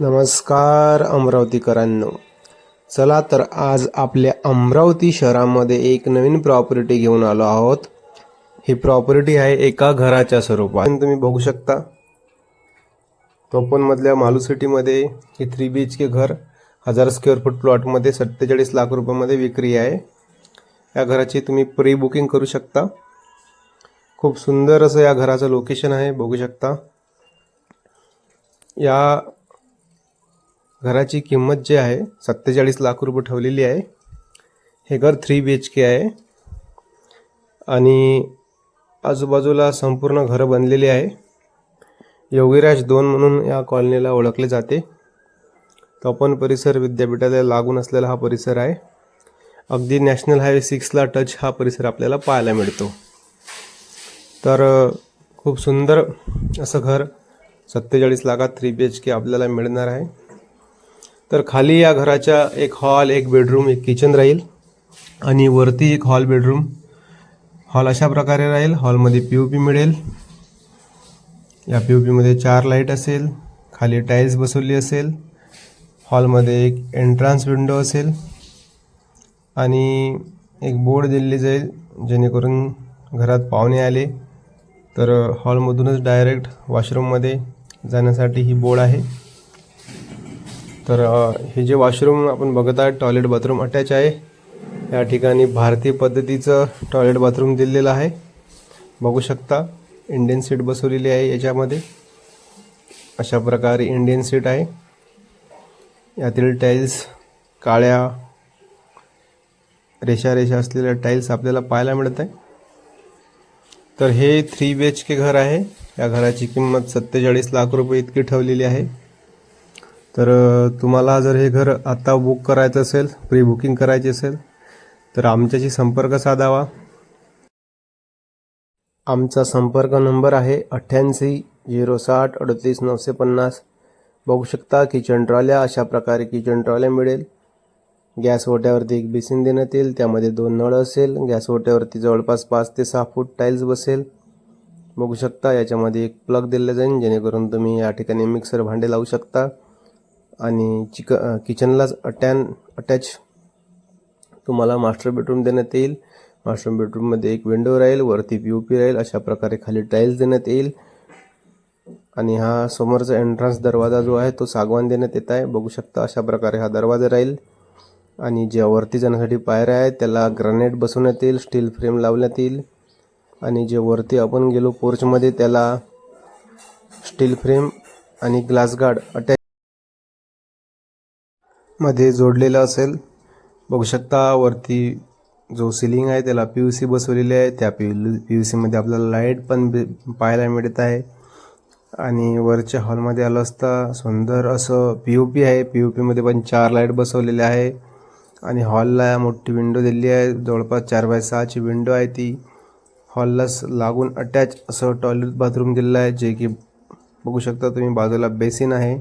नमस्कार अमरावतीकरांनो. चला तर आज आपल्या अमरावती शहरामध्ये एक नवीन प्रॉपर्टी घेऊन आलो आहोत. ही प्रॉपर्टी आहे एका घराच्या स्वरूपात. तुम्ही बघू शकता. तोपनमधल्या मालू सिटीमध्ये हे थ्री बी एच के घर हजार स्क्वेअर फूट प्लॉटमध्ये सत्तेचाळीस लाख रुपयामध्ये विक्री आहे. या घराची तुम्ही प्री बुकिंग करू शकता. खूप सुंदर असं या घराचं लोकेशन आहे बघू शकता. या घराची किंमत जी आहे सत्तेचाळीस लाख रुपये ठेवलेली आहे. हे घर थ्री बी एच के आहे. आणि आजूबाजूला संपूर्ण घरं बनलेली आहे. योगीराज दोन म्हणून या कॉलनीला ओळखले जाते. तपन परिसर विद्यापीठाला लागून असलेला हा परिसर आहे. अगदी नॅशनल हायवे सिक्सला टच हा परिसर आपल्याला पाहायला मिळतो. तर खूप सुंदर असं घर सत्तेचाळीस लाखात थ्री बी एच के आपल्याला मिळणार आहे. तर खाली या घराच्या एक हॉल एक बेडरूम एक किचन राहील आणि वरती एक हॉल बेडरूम. हॉल अशा प्रकारे राहील. हॉलमध्ये पी ओ पी मिळेल. या पी ओ पीमध्ये चार लाइट असेल खाली टाईल्स बसवली असेल हॉलमध्ये एक एंट्रान्स विंडो असेल आणि एक बोर्ड दिलेली जाईल जेणेकरून घरात पाहुणे आले. तर हॉलमधूनच डायरेक्ट वॉशरूममध्ये जाण्यासाठी ही बोर्ड आहे. तर हे जे वॉशरूम आपण बघत आहे टॉयलेट बाथरूम अटॅच आहे. या ठिकाणी भारतीय पद्धतीचं टॉयलेट बाथरूम दिलेलं आहे. बघू शकता इंडियन सीट बसवलेली आहे याच्यामध्ये. अशा प्रकारे इंडियन सीट आहे. यातील टाईल्स काळ्या रेषा रेषा असलेल्या टाईल्स आपल्याला पाहायला मिळत आहे. तर हे थ्री बी एच के घर आहे. या घराची किंमत सत्तेचाळीस लाख रुपये इतकी ठेवलेली आहे. तर तुम्हाला जर हे घर आत्ता बुक करायचं असेल प्री बुकिंग करायची असेल तर आमच्याशी संपर्क साधावा. आमचा संपर्क नंबर आहे अठ्ठ्याऐंशी झिरो साठ अडतीस नऊशे पन्नास. बघू शकता किचन ट्रॉल्या अशा प्रकारे किचन ट्रॉल्या मिळेल. गॅस ओट्यावरती एक बेसिन देण्यात येईल त्यामध्ये दोन नळ असेल. गॅस ओट्यावरती जवळपास पाच ते सहा फूट टाईल्स बसेल. बघू शकता याच्यामध्ये एक प्लग दिलं जाईल जेणेकरून तुम्ही या ठिकाणी मिक्सर भांडे लावू शकता. आणि चिक किचनलाच अटॅन अटॅच तुम्हाला मास्टर बेडरूम देण्यात येईल. मास्टर बेडरूममध्ये एक विंडो राहील वरती पी ओ पी राहील अशा प्रकारे खाली टाईल्स देण्यात येईल. आणि हा समोरचा एंट्रन्स दरवाजा जो आहे तो सागवान देण्यात येत आहे. बघू शकता अशा प्रकारे हा दरवाजा राहील. आणि ज्या वरती जाण्यासाठी पायऱ्या आहेत त्याला ग्रॅनाइट बसवण्यात येईल स्टील फ्रेम लावण्यात येईल. आणि जे वरती आपण गेलो पोर्चमध्ये त्याला स्टील फ्रेम आणि ग्लास गार्ड अटॅच मध्ये जोडलेलं असेल. बघू शकता वरती जो सिलिंग आहे त्याला पी यू सी बसवलेली आहे. त्या पी पी यू सीमध्ये आपल्याला लाइट पण पाहायला मिळत आहे. आणि वरच्या हॉलमध्ये आलं असता सुंदर असं पी ओ पी आहे. पी ओ पीमध्ये पण चार लाइट बसवलेले आहे. आणि हॉलला मोठी विंडो दिली आहे. जवळपास चार बाय सहाची विंडो आहे ती. हॉलला लागून अटॅच असं टॉयलेट बाथरूम दिलेलं आहे. जे की बघू शकता तुम्ही बाजूला बेसिन आहे.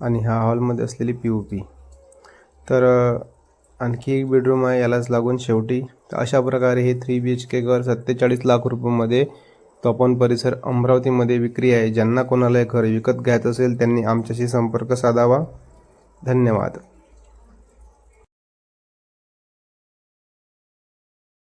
आणि ह्या हॉलमध्ये असलेली पी ओ पी. तर आणखी एक बेडरूम आहे यालाच लागून शेवटी. तर अशा प्रकारे हे थ्री बी एच के घर सत्तेचाळीस लाख रुपयामध्ये तपन परिसर अमरावतीमध्ये विक्री आहे. ज्यांना कोणाला हे घर विकत घ्यायचं असेल त्यांनी आमच्याशी संपर्क साधावा. धन्यवाद.